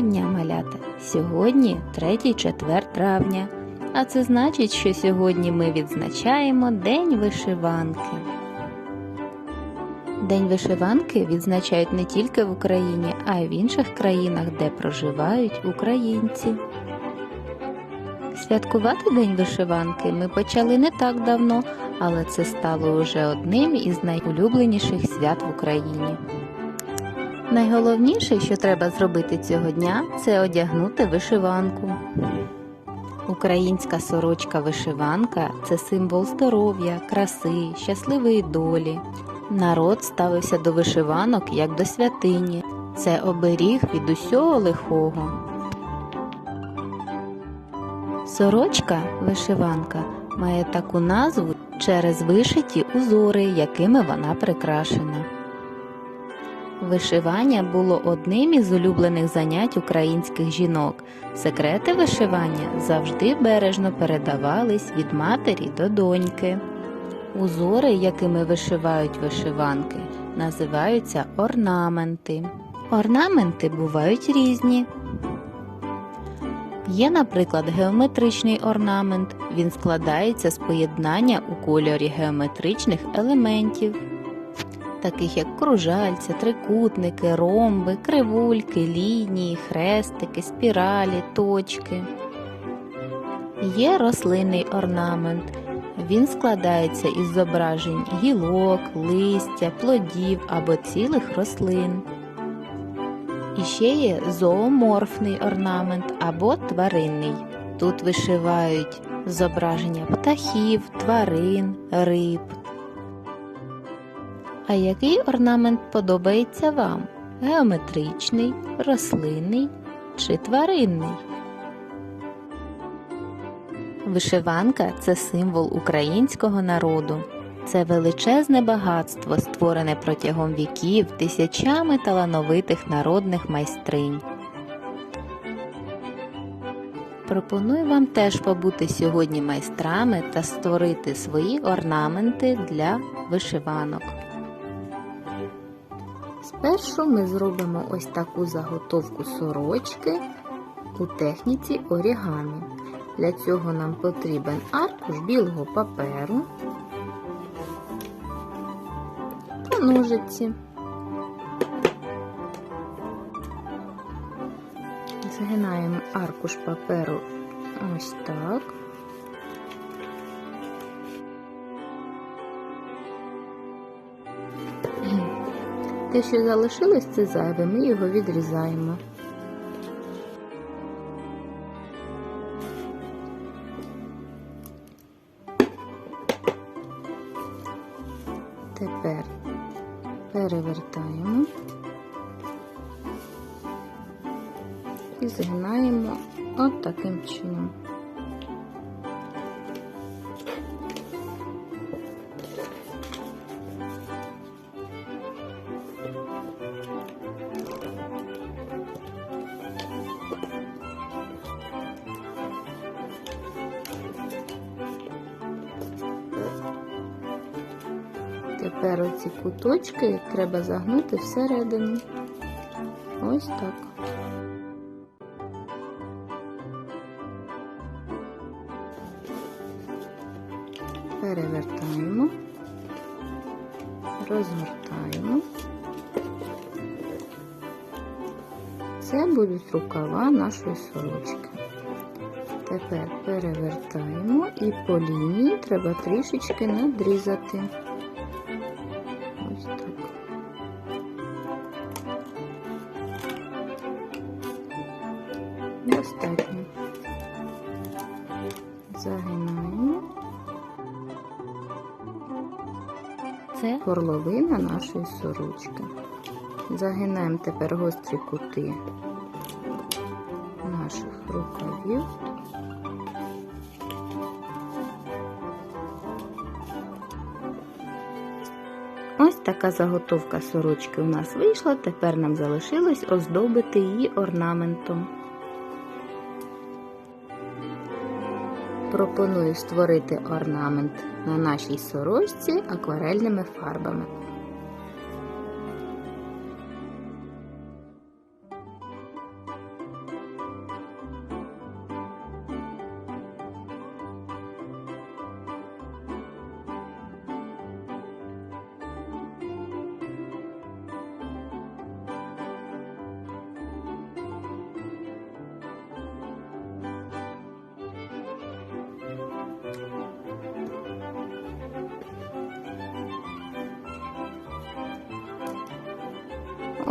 Доброго дня, малята! Сьогодні 3-4 травня, а це значить, що сьогодні ми відзначаємо День вишиванки. День вишиванки відзначають не тільки в Україні, а й в інших країнах, де проживають українці. Святкувати День вишиванки ми почали не так давно, але це стало уже одним із найулюбленіших свят в Україні. Найголовніше, що треба зробити цього дня, це одягнути вишиванку. Українська сорочка вишиванка це символ здоров'я, краси, щасливої долі. Народ ставився до вишиванок як до святині. Це оберіг від усього лихого. Сорочка вишиванка має таку назву через вишиті узори, якими вона прикрашена. Вишивання було одним із улюблених занять українських жінок. Секрети вишивання завжди бережно передавались від матері до доньки. Узори, якими вишивають вишиванки, називаються орнаменти. Орнаменти бувають різні. Є, наприклад, геометричний орнамент. Він складається з поєднання у кольорі геометричних елементів таких як кружальця, трикутники, ромби, кривульки, лінії, хрестики, спіралі, точки. Є рослинний орнамент. Він складається із зображень гілок, листя, плодів або цілих рослин. І ще є зооморфний орнамент або тваринний. Тут вишивають зображення птахів, тварин, риб. А який орнамент подобається вам? Геометричний, рослинний чи тваринний? Вишиванка це символ українського народу. Це величезне багатство, створене протягом віків тисячами талановитих народних майстринь. Пропоную вам теж побути сьогодні майстрами та створити свої орнаменти для вишиванок. Спершу ми зробимо ось таку заготовку сорочки у техніці орігамі. Для цього нам потрібен аркуш білого паперу та ножиці. Згинаємо аркуш паперу ось так. Те, що залишилось, це зайве, ми його відрізаємо. Тепер перевертаємо і згинаємо от чином. Тепер оці куточки треба загнути всередину. Ось так. Перевертаємо, розгортаємо. Це будуть рукава нашої сорочки. Тепер перевертаємо і по лінії треба трішечки надрізати. Достатньо. Загинаємо. Це горловина нашої сорочки. Загинаємо тепер гострі кути наших рукавів. Ось така заготовка сорочки у нас вийшла. Тепер нам залишилось оздобити її орнаментом. Пропоную створити орнамент на нашій сорочці акварельними фарбами.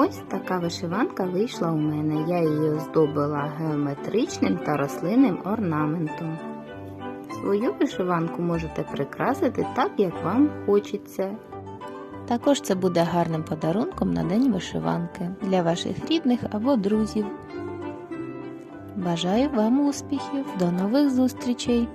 Ось така вишиванка вийшла у мене. Я її оздобила геометричним та рослинним орнаментом. Свою вишиванку можете прикрасити так, як вам хочеться. Також це буде гарним подарунком на День вишиванки для ваших рідних або друзів. Бажаю вам успіхів! До нових зустрічей!